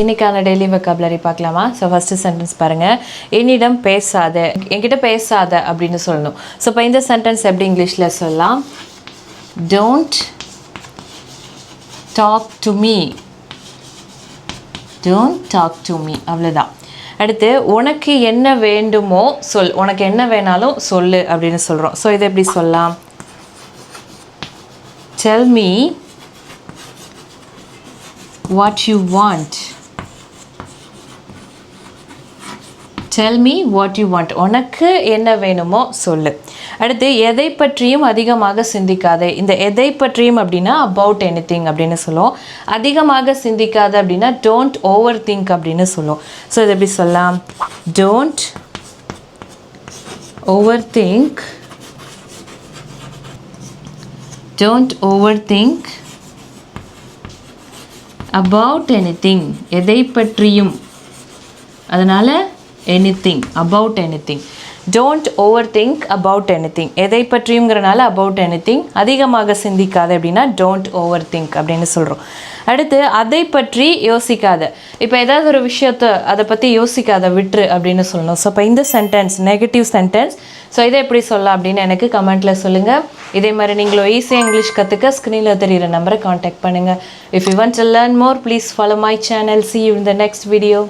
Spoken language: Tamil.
இன்னைக்கான டெய்லி வெக்காபுலரி பார்க்கலாமா? ஸோ ஃபஸ்ட்டு சென்டென்ஸ் பாருங்கள் என்னிடம் பேசாத. என்கிட்ட பேசாத அப்படின்னு சொல்லணும். ஸோ இப்போ இந்த சென்டென்ஸ் எப்படி இங்கிலீஷில் சொல்லலாம்? Don't talk to me don't talk to me அவ்வளோதான் அடுத்து உனக்கு என்ன வேண்டுமோ சொல். உனக்கு என்ன வேணாலும் சொல்லு அப்படின்னு சொல்கிறோம் ஸோ இதை எப்படி சொல்லலாம்? Tell me what you want tell me what you want உனக்கு என்ன வேணுமோ சொல்லு. அடுத்து எதை பற்றியும் அதிகமாக சிந்திக்காதே. இந்த எதை பற்றியும் அப்படின்னா அபவுட் எனி திங் அப்படின்னு சொல்லுவோம். அதிகமாக சிந்திக்காத அப்படின்னா டோன்ட் ஓவர் திங்க் அப்படின்னு சொல்லுவோம். ஸோ இது எப்படி சொல்லலாம்? Don't overthink don't overthink about anything எதை பற்றியும். அதனால் anything about anything don't overthink about anything எதை பற்றியுங்கிறனால அபவுட் எனிதிங் அதிகமாக சிந்திக்காத அப்படின்னா டோன்ட் ஓவர் திங்க் அப்படின்னு சொல்கிறோம் அடுத்து அதை பற்றி யோசிக்காத. இப்போ ஏதாவது ஒரு விஷயத்த அதை பற்றி யோசிக்காத விட்டுரு அப்படின்னு சொல்லணும். ஸோ இப்போ இந்த சென்டென்ஸ் நெகட்டிவ் சென்டென்ஸ் ஸோ இதை எப்படி சொல்லலாம் அப்படின்னு எனக்கு கமெண்ட்டில் சொல்லுங்கள் இதே மாதிரி நீங்களும் ஈஸியாக இங்கிலீஷ் கற்றுக்க ஸ்க்ரீனில் தெரியிற நம்பரை காண்டாக்ட் பண்ணுங்கள் if you want to learn more please follow my channel see in the next video